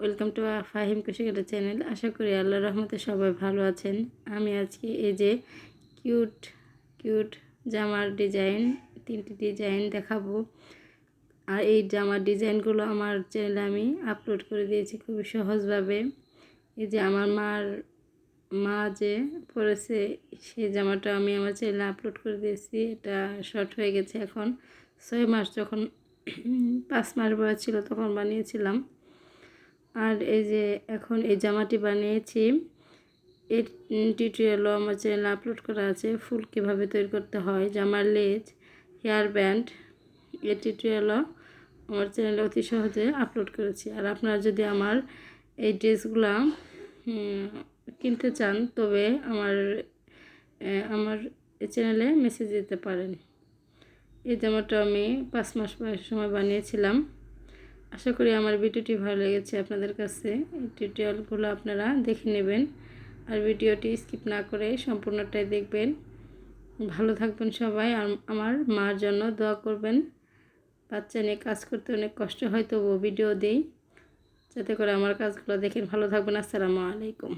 Welcome to Fahim কুশিকাটা channel. আশা করি আল্লাহ রহমতে সবাই ভালো আছেন। আমি আজকে এই যে কিউট কিউট জামার ডিজাইন, তিনটি ডিজাইন দেখাবো। আর এই জামার ডিজাইনগুলো আমার চ্যানেলে আমি আপলোড করে দিয়েছি খুবই সহজভাবে। এই যে আমার মার, মা যে পরেছে, সেই জামাটা আমি আমার চ্যানেলে আপলোড করে দিয়েছি। এটা শর্ট হয়ে গেছে এখন। ছয় মাস যখন, পাঁচ মাস বয়স ছিল তখন বানিয়েছিলাম। আর এই যে এখন এই জামাটি বানিয়েছি এই টিউটোরিয়ালও আমার চ্যানেলে আপলোড করা আছে, ফুল কীভাবে তৈরি করতে হয়, জামার লেজ হেয়ার ব্যান্ড এই টিউটোরিয়ালও আমার চ্যানেলে অতি সহজে আপলোড করেছি। আর আপনারা যদি আমার এই ড্রেসগুলো কিনতে চান, তবে আমার আমার চ্যানেলে মেসেজ দিতে পারেন। এই জামাটা আমি পাঁচ মাস সময় বানিয়েছিলাম। আশা করি আমার ভিডিওটি ভালো লেগেছে আপনাদের কাছে। এই টিউটোরিয়ালগুলো আপনারা দেখে নেবেন। আর ভিডিওটি স্কিপ না করে সম্পূর্ণটাই দেখবেন। ভালো থাকবেন সবাই। আর আমার মার জন্য দোয়া করবেন। বাচ্চা নিয়ে কাজ করতে অনেক কষ্ট হয়, তবুও ভিডিও দিই। যাতে করে আমার কাজগুলো দেখেন। ভালো থাকবেন। আসসালামু আলাইকুম।